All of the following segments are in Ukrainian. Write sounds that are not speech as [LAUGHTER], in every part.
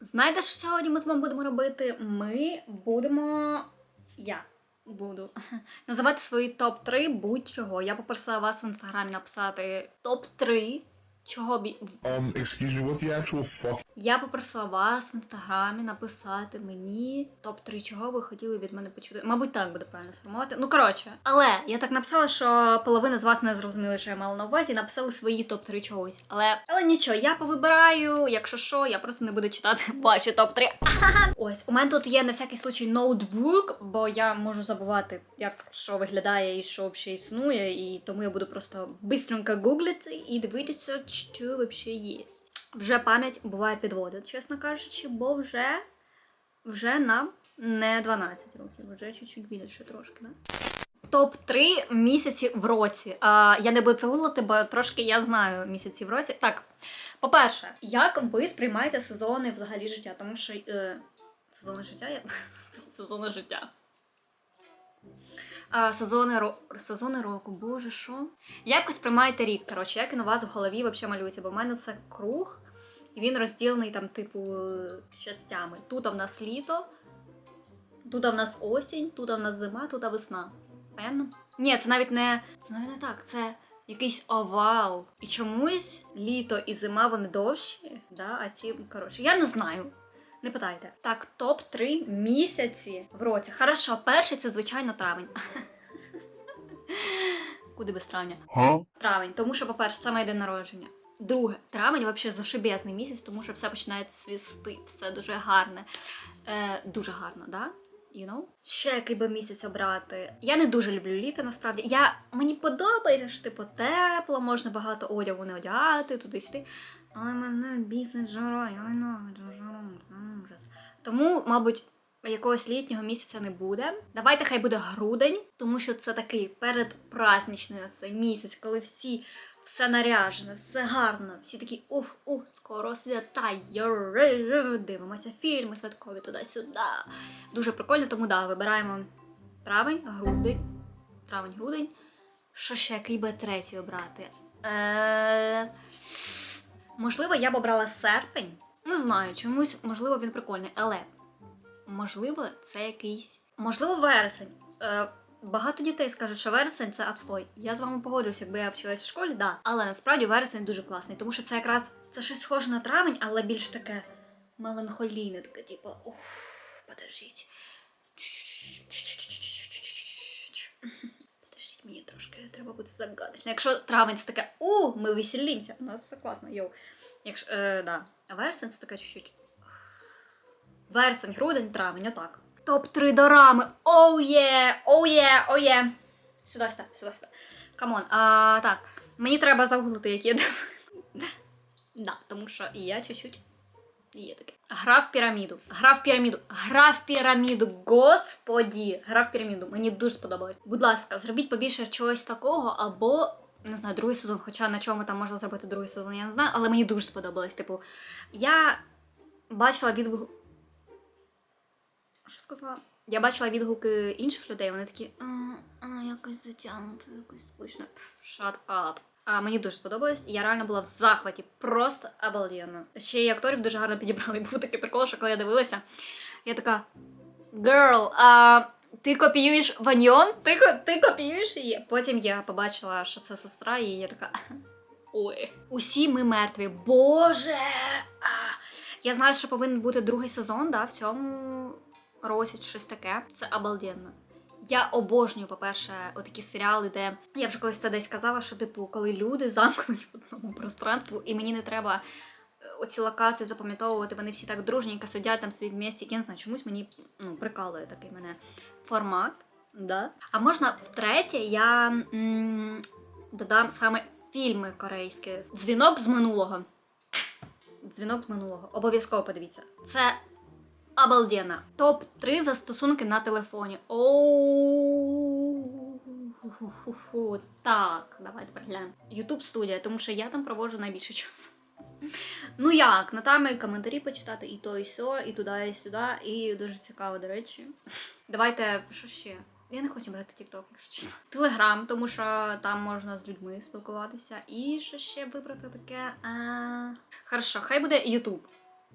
Знаєте, що сьогодні ми з вами будемо робити? Ми будемо. Я буду [LAUGHS] називати свої топ-3 будь-чого. Я попросила вас в інстаграмі написати топ-3, чого б. Um, excuse me, what the actual fuck? Я попросила вас в інстаграмі написати мені топ-3, чого ви хотіли від мене почути. Мабуть, так буде правильно сформувати. Ну коротше, але я так написала, що половина з вас не зрозуміли, що я мала на увазі, і написали свої топ-3 чогось. Але але нічого, я повибираю. Якщо що, я просто не буду читати [LAUGHS] ваші топ-3. [LAUGHS] Ось у мене тут є на всякий случай ноутбук, бо я можу забувати, як що виглядає і що взагалі існує, і тому я буду просто бистренько гуглити і дивитися, що взагалі є. Вже пам'ять буває підводить, чесно кажучи, бо вже, вже нам не 12 років, вже чуть-чуть більше трошки, да? Топ-3 місяці в році. А, я не буду це гуглити, бо трошки я знаю місяці в році. Так, по-перше, як ви сприймаєте сезони взагалі життя? Тому що е, сезони життя я [LAUGHS] сезони життя. А, сезони, ро... сезони року, боже, що? Як ви сприймаєте рік? Коротше, як він у вас в голові взагалі малюється? Бо в мене це круг, і він розділений там, типу, частями. Тут в нас літо, тут в нас осінь, тут в нас зима, тут весна. Понятно? Ні, це навіть не. Це навіть не так. Це якийсь овал. І чомусь літо і зима вони довші, да? а ці, коротше, я не знаю. Не питайте. Так, топ-3 місяці в році. Хорошо, перший це, звичайно, травень. [LAUGHS] Куди без травня? Травень, тому що, по-перше, це моє день народження. Друге, травень взагалі зашибезний місяць, тому що все починає свісти, все дуже гарне. Е, дуже гарно, да? You know? Ще який би місяць обрати. Я не дуже люблю літо, насправді. Я, мені подобається, що типу тепло, можна багато одягу не одягати, туди-сюди. Але мене бісить жара, я ненавиджу жару. Тому, мабуть, якогось літнього місяця не буде. Давайте хай буде грудень, тому що це такий передпраздничний оцей місяць, коли всі все наряжено, все гарно, всі такі ух, ух, скоро свята, йо-ри-ри, дивимося фільми святкові туди-сюди. Дуже прикольно, тому да, вибираємо травень, грудень, травень, грудень. Що ще, який би третій обрати? Е... Можливо, я б обрала серпень. Не знаю, чомусь, можливо, він прикольний, але можливо, це якийсь. Можливо, вересень. Е, багато дітей скажуть, що вересень це отстой. Я з вами погоджуюсь, якби я вчилась в школі, да. Але насправді вересень дуже класний, тому що це якраз це щось схоже на травень, але більш таке меланхолійне, таке, типу, уф, подождіть. Подождіть, мені трошки треба бути загадочно. Якщо травень це таке, у, ми веселімося, у нас все класно, йоу. Якщо, е, да. А вересень це таке чуть-чуть. Вересень, грудень, травень, отак. Топ-3 дорами. Оу є! Оу є! Оу є! Сюди, сюди, сюди, сюди. Камон. А, так, мені треба загуглити, які я. [LAUGHS] Да, тому що і я чуть-чуть. Є таке. Гра в піраміду. Гра в піраміду. Гра в піраміду. Господі! Гра в піраміду. Мені дуже сподобалось. Будь ласка, зробіть побільше чогось такого, або. Не знаю, другий сезон, хоча на чому там можна зробити другий сезон, я не знаю, але мені дуже сподобалось. Типу, я бачила відгук. Що сказала? Я бачила відгуки інших людей, вони такі, а, якось затягнуто, якось скучно. Shut up. А мені дуже сподобалось, і я реально була в захваті, просто обалденно. Ще й акторів дуже гарно підібрали. Був такий прикол, що коли я дивилася, я така: Girl, а ти копіюєш Ваньон? Ти, ти копіюєш її? Потім я побачила, що це сестра, і я така. [LAUGHS] Ой. Усі ми мертві. Боже! Я знаю, що повинен бути другий сезон, да, в цьому році щось таке. Це обалденно. Я обожнюю, по-перше, отакі серіали, де я вже колись це десь казала, що типу, коли люди замкнені в одному пространстві, і мені не треба оці локації запам'ятовувати, вони всі так дружненько сидять там собі в місті. Я не знаю, чомусь мені ну, прикалує такий мене формат. Да? А можна втретє, я м- додам саме фільми корейські. Дзвінок з минулого. Дзвінок з минулого. Обов'язково подивіться. Це обалденно. Топ-3 застосунки на телефоні. Так, давайте переглянемо. Ютуб студія, тому що я там проводжу найбільше часу. Ну як? Ну там і коментарі почитати, і то, і сьо, і туди, і сюди, і дуже цікаво, до речі. Давайте, що ще? Я не хочу брати TikTok, якщо чесно. Телеграм, тому що там можна з людьми спілкуватися. І що ще вибрати таке? А... Хорошо, хай буде YouTube.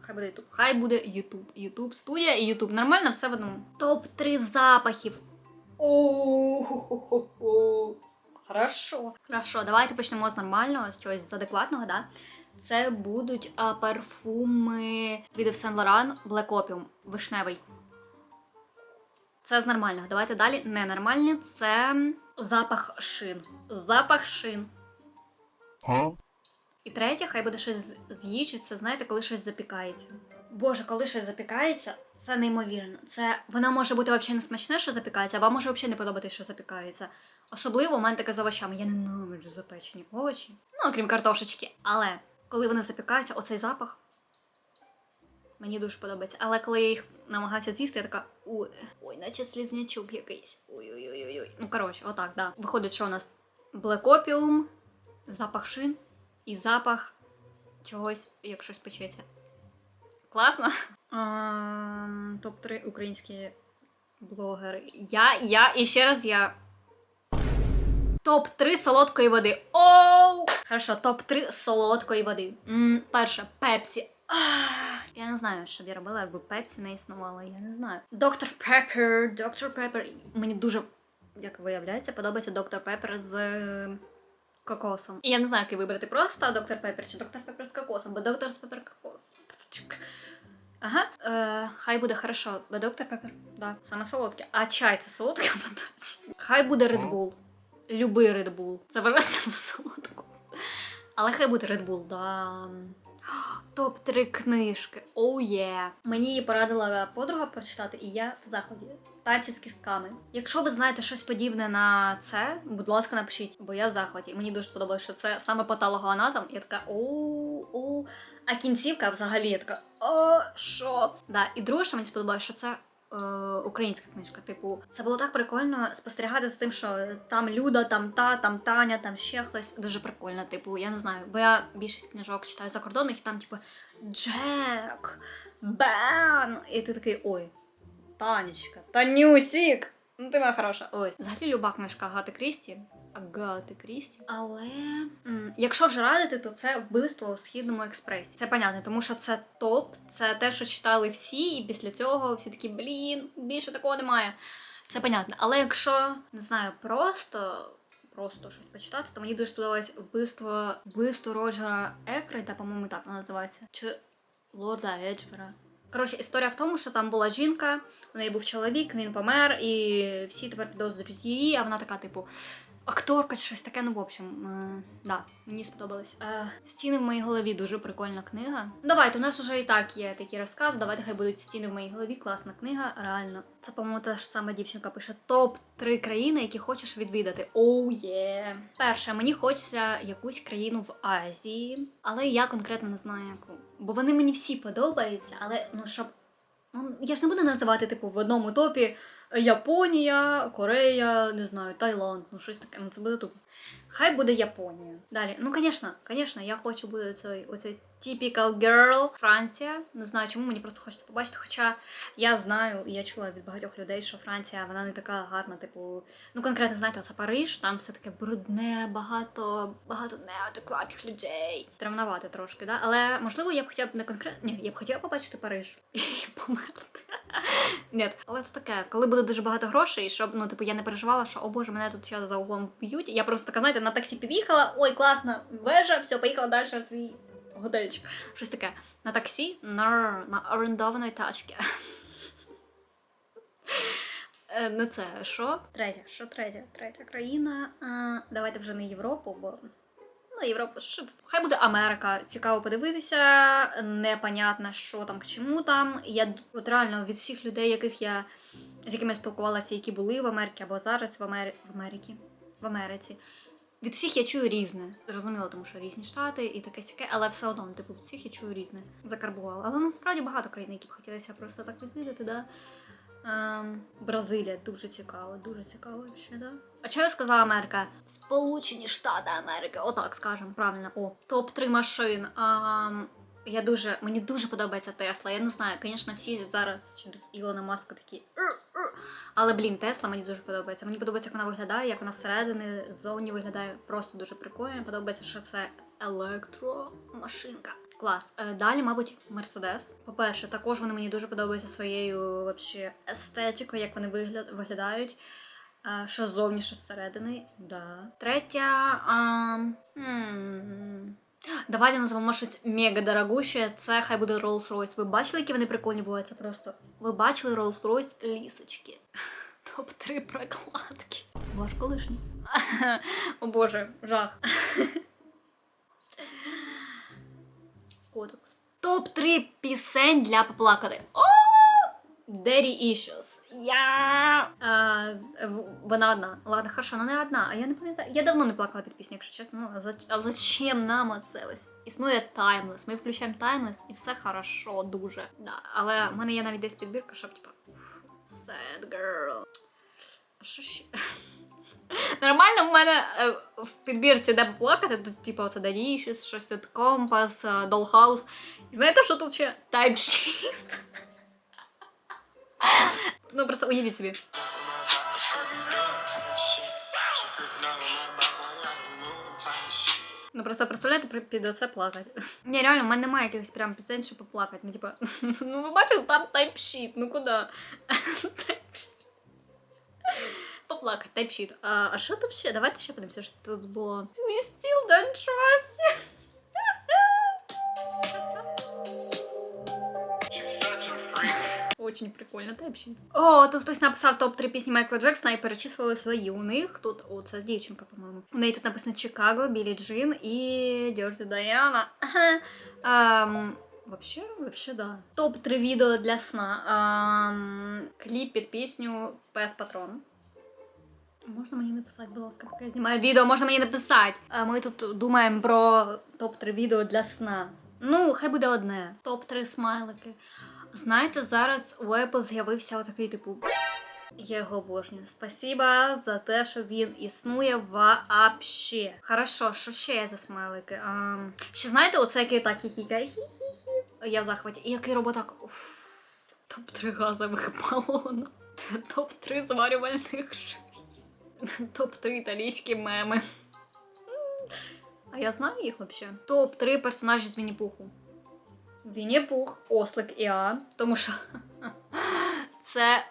Хай буде Ютуб. Хай буде Ютуб. Ютуб студія і Ютуб. Нормально, все в одному. Топ-3 запахів. Хорошо. Хорошо, давайте почнемо з нормального, з чогось з адекватного, да? Це будуть а, парфуми від Saint Laurent Black Opium, вишневий. Це з нормального. Давайте далі. Ненормальні це запах шин. Запах шин. Huh? І третє, хай буде щось з- їжі, це знаєте, коли щось запікається. Боже, коли щось запікається, це неймовірно. Це воно може бути взагалі не смачне, що запікається, а вам може взагалі не подобатися, що запікається. Особливо у мене таке з овочами. Я ненавиджу запечені овочі. Ну, окрім картошечки. Але коли вони запікаються, оцей запах мені дуже подобається. Але коли я їх намагався з'їсти, я така ой, ой, наче слізнячок якийсь. Ой-ой-ой. Ну, коротше, отак, да. Виходить, що у нас Opium, запах шин і запах чогось, як щось печеться. Класно? Ем, Топ-3 українські блогери. Я, я і ще раз я. Топ-3 солодкої води. Оу! Хорошо, топ-3 солодкої води. М, перше, Пепсі. Я не знаю, що б я робила, якби Пепсі не існувало, я не знаю. Доктор Пеппер, Доктор Пеппер. Мені дуже, як виявляється, подобається Доктор Пеппер з е, кокосом. І я не знаю, який вибрати просто Доктор Пеппер чи Доктор Пеппер з кокосом, бо Доктор з Пеппер кокос. Ага, е, хай буде хорошо, бо Доктор Пеппер, да, саме солодке. А чай це солодке вода? Хай буде Red Bull. Любий Red Bull. Це вважається [LAUGHS] за солодку. Але хай буде Red Bull, да. Топ-3 книжки. Оу є. Мені її порадила подруга прочитати, і я в заході. Таці з кістками. Якщо ви знаєте щось подібне на це, будь ласка, напишіть, бо я в захваті. Мені дуже сподобалося, що це саме патологоанатом. Я така оу, оу. А кінцівка взагалі я така о, що? Да, і друге, що мені сподобалося, що це е, українська книжка. Типу, це було так прикольно спостерігати за тим, що там Люда, там та, там Таня, там ще хтось. Дуже прикольно. Типу, я не знаю, бо я більшість книжок читаю закордонних, і там, типу, Джек, Бен. І ти такий ой, Танечка, Танюсік. Ну, ти моя хороша. Ось. Взагалі люба книжка Агати Крісті. Агати Крісті. Але якщо вже радити, то це вбивство у східному експресі. Це понятно, тому що це топ, це те, що читали всі, і після цього всі такі, блін, більше такого немає. Це понятно. Але якщо не знаю, просто. Просто щось почитати, то мені дуже сподобалось вбивство вбивство Роджера Екрейта, по-моєму, так воно називається. Чи Лорда Еджвера. Коротше, історія в тому, що там була жінка, у неї був чоловік, він помер, і всі тепер підозрюють її, а вона така, типу, акторка щось таке. Ну, в общем, е, да, мені сподобалось. Е, стіни в моїй голові дуже прикольна книга. Давайте, у нас вже і так є такі розкази. Давайте хай будуть стіни в моїй голові. Класна книга, реально. Це, по-моєму, та ж сама дівчинка пише топ 3 країни, які хочеш відвідати. Оу є. Перше, мені хочеться якусь країну в Азії, але я конкретно не знаю яку. Бо вони мені всі подобаються, але ну щоб. Ну, я ж не буду називати, типу, в одному топі Японія, Корея, не знаю, Таїланд, ну щось таке, ну це буде тупо. Хай буде Японія. Далі, ну звісно, звісно, я хочу бути оцей, typical girl. Франція. Не знаю, чому мені просто хочеться побачити. Хоча я знаю, і я чула від багатьох людей, що Франція вона не така гарна, типу, ну конкретно, знаєте, оце Париж, там все таке брудне, багато, багато неадекватних людей. Травнувати трошки, да? Але можливо, я б хоча б не конкретно. Ні, я б хотіла побачити Париж [LAUGHS] і померти. Ні, але це таке, коли буде дуже багато грошей, щоб ну, типу, я не переживала, що о боже, мене тут зараз за углом б'ють. Я просто така, знаєте, на таксі під'їхала, ой, класно, вежа, все, поїхала далі свій готельчик. Щось таке. На таксі, на, орендованої тачки. Е, Не це що? Третя, що третя? Третя країна. А, давайте вже не Європу, бо. Ну, Європа, що? Хай буде Америка. Цікаво подивитися, непонятно, що там к чому там. Я от реально від всіх людей, яких я з якими я спілкувалася, які були в Америці або зараз в, Амері... в Америці. В Америці. Від всіх я чую різне. Зрозуміло, тому що різні штати і таке сяке, але все одно, типу, від всіх я чую різне. Закарбувала. Але насправді багато країн, які б хотілося просто так відвідати, да. Ем, Бразилія дуже цікаво, дуже цікаво ще, да. А чого я сказала Америка? Сполучені Штати Америки, отак скажемо, правильно. О, топ-3 машин. Ем, я дуже, мені дуже подобається Тесла. Я не знаю, звісно, всі зараз через Ілона Маска такі. Але блін, Тесла мені дуже подобається. Мені подобається, як вона виглядає, як вона зсередини, ззовні виглядає просто дуже прикольно. Подобається, що це електромашинка. Клас. Е, Далі, мабуть, Мерседес. По-перше, також вони мені дуже подобаються своєю вообще, естетикою, як вони вигля... виглядають. Е, Що ззовні, що зсередини. Да. Третя. А... м, Давайте називаємо щось мега дорогуще. Це хай буде Rolls-Royce. Ви бачили, які вони прикольні бувають? Це просто. Ви бачили Rolls-Royce лісочки. [LAUGHS] Топ-3 прокладки. Ваш колишній. [LAUGHS] О боже, жах. Кодекс. Топ-3 пісень для поплакати. О! Daddy Issues. Я. Е, вона одна. Ладно, хорошо, вона не одна. А я не пам'ятаю. Я давно не плакала під пісню, якщо чесно. Ну, а, за, а зачем нам оце ось? Існує таймлес. Ми включаємо таймлес і все хорошо, дуже. Да. Але в мене є навіть десь підбірка, щоб типа. Sad girl. Що ще? [LAUGHS] Нормально в мене е, в підбірці де поплакати, тут, типу, оце Daddy Issues, щось тут компас, е, Dollhouse. І знаєте, що тут ще? Type [LAUGHS] Ну, просто уявіть собі. Ну просто представляєте, при- під оце плакати. Ні, реально, в мене немає якихось прям пісень, щоб поплакати. Ну, типа, [LAUGHS] ну ви бачили, там тайпшіт, ну куди? Тайпшіт. Поплакати, тайпшіт. А, а що там ще? Давайте ще подивимося, що тут було. We still don't trust you. Очень прикольно, тайпшіт. О, тут хтось написав топ-3 пісні Майкла Джексона і перечислили свої. У них тут, о, це дівчинка, по-моєму. У неї тут написано Чикаго, Білі Джин і Дьорті Даяна. Вообще, вообще, да. Топ-3 відео для сна. Ем, кліп під пісню Пес Патрон. Можна мені написати, будь ласка, поки я знімаю відео, можна мені написати. Ми тут думаємо про топ-3 відео для сна. Ну, хай буде одне. Топ-3 смайлики. Знаєте, зараз у Apple з'явився отакий типу. Я його обожнюю. Спасіба за те, що він існує вообще. Хорошо, що ще є за смайлики? А, ще знаєте, оце який так хі-хі-хі. Я в захваті. І який роботак. Уф. Топ-3 газових балона. [LAUGHS] Топ-3 зварювальних шин. [LAUGHS] Топ-3 італійські меми. А я знаю їх взагалі. Топ-3 персонажі з Вінні-Пуху. Вінні-Пух, Ослик і А, тому що [LAUGHS] це,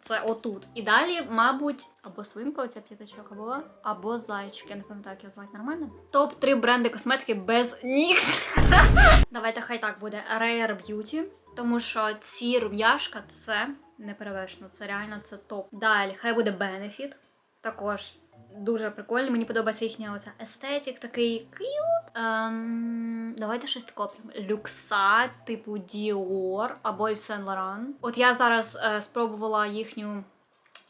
це отут. І далі, мабуть, або свинка, оця п'ятачок, або, або зайчик. Я не пам'ятаю, як його звати нормально. Топ-3 бренди косметики без нікс. [LAUGHS] Давайте хай так буде Rare Beauty, тому що ці рум'яшка це неперевершено, це реально це топ. Далі, хай буде Benefit. Також дуже прикольно. Мені подобається їхня оця естетик, такий к'ют. Ем, давайте щось таке. Люкса, типу Dior або Saint Laurent. От я зараз е, спробувала їхню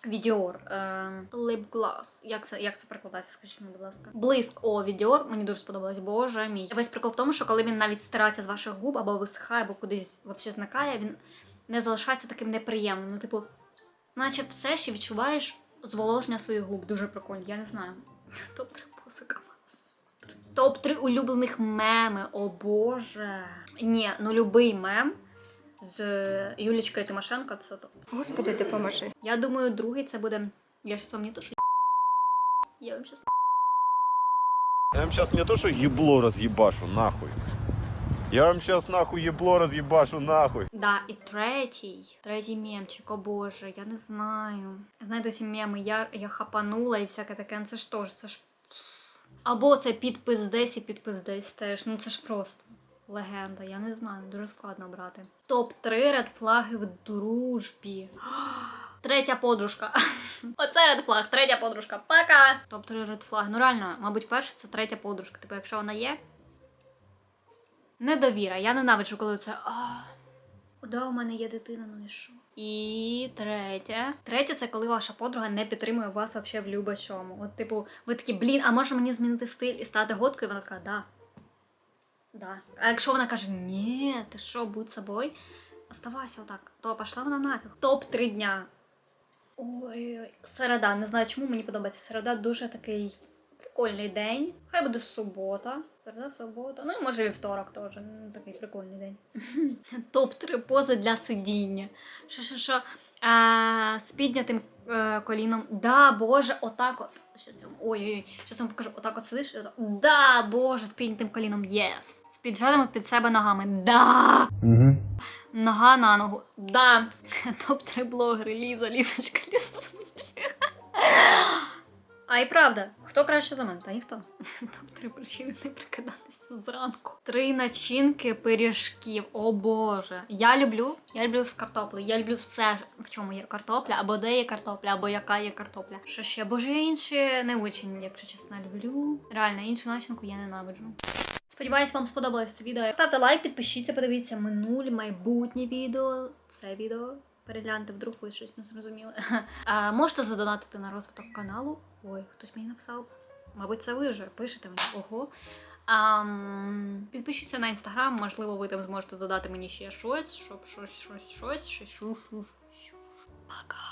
від Dior. Ем, Lip Gloss. Як це, як це перекладається? Скажіть мені, будь ласка. Блиск о від Dior. Мені дуже сподобалось. Боже мій. Весь прикол в тому, що коли він навіть стирається з ваших губ або висихає, або кудись взагалі зникає, він не залишається таким неприємним. Ну, типу, наче все ще відчуваєш зволоження своїх губ. Дуже прикольно, я не знаю. Топ-3 посика. Топ-3 улюблених меми. О Боже. Ні, ну любий мем з Юлічкою Тимошенко це топ. Господи, допоможи. Я думаю, другий це буде. Я щас вам не то, що я вам щас Я вам сейчас не то, что ебло разъебашу, нахуй. Я вам сейчас нахуй ебло разъебашу, нахуй. Да, і третій. Третій мемчик, о боже, я не знаю. Знаєте, ці меми, я, я хапанула і всяке таке, ну це ж теж, це ж. Або це підпис десь і підпис десь теж. Ну це ж просто легенда, я не знаю, дуже складно брати. Топ-3 редфлаги в дружбі. [GASPS] Третя подружка. [LAUGHS] Оце редфлаг, третя подружка. Пока! Топ-3 редфлаги. Ну реально, мабуть, перше це третя подружка. Типу, якщо вона є. Недовіра. Я ненавиджу, коли це. А, да, у мене є дитина, ну і що? І третє. Третє це коли ваша подруга не підтримує вас взагалі в любочому. От, типу, ви такі, блін, а може мені змінити стиль і стати готкою? Вона така, да. Да. А якщо вона каже, ні, ти що, будь собою, оставайся отак, то пішла вона нафіг. Топ 3 дня. Ой, середа. Не знаю, чому мені подобається. Середа дуже такий прикольний день. Хай буде субота. Середа, субота. Ну і може вівторок теж. Ну, такий прикольний день. [LAUGHS] Топ-3 пози для сидіння. Що, що, що? А, з піднятим е, коліном. Да, боже, отак от. Щас я вам... Ой-ой-ой, щас я вам покажу. Отак от сидиш, отак. Да, боже, з піднятим коліном, єс. З піджатими під себе ногами. Да. Угу. Нога на ногу. Да. [LAUGHS] Топ-3 блогери. Ліза, Лізочка, [LAUGHS] Лізунчик. А і правда, хто краще за мене? Та ніхто. [LAUGHS] Топ-3 причини не прикидатися зранку. Три начинки пиріжків. О Боже. Я люблю, я люблю з картоплею. Я люблю все, в чому є картопля, або де є картопля, або яка є картопля. Що ще? Боже, я інші не очень, якщо чесно, люблю. Реально, іншу начинку я ненавиджу. Сподіваюсь, вам сподобалось це відео. Ставте лайк, підпишіться, подивіться минулі, майбутнє відео. Це відео. Перегляньте, вдруг ви щось не зрозуміли. [LAUGHS] А, можете задонатити на розвиток каналу. Ой, хтось мені написав. Мабуть, це ви вже пишете мені. Ого. А, підпишіться на інстаграм, можливо, ви там зможете задати мені ще щось, щоб щось, щось, щось, щось, щось, щось. Пока.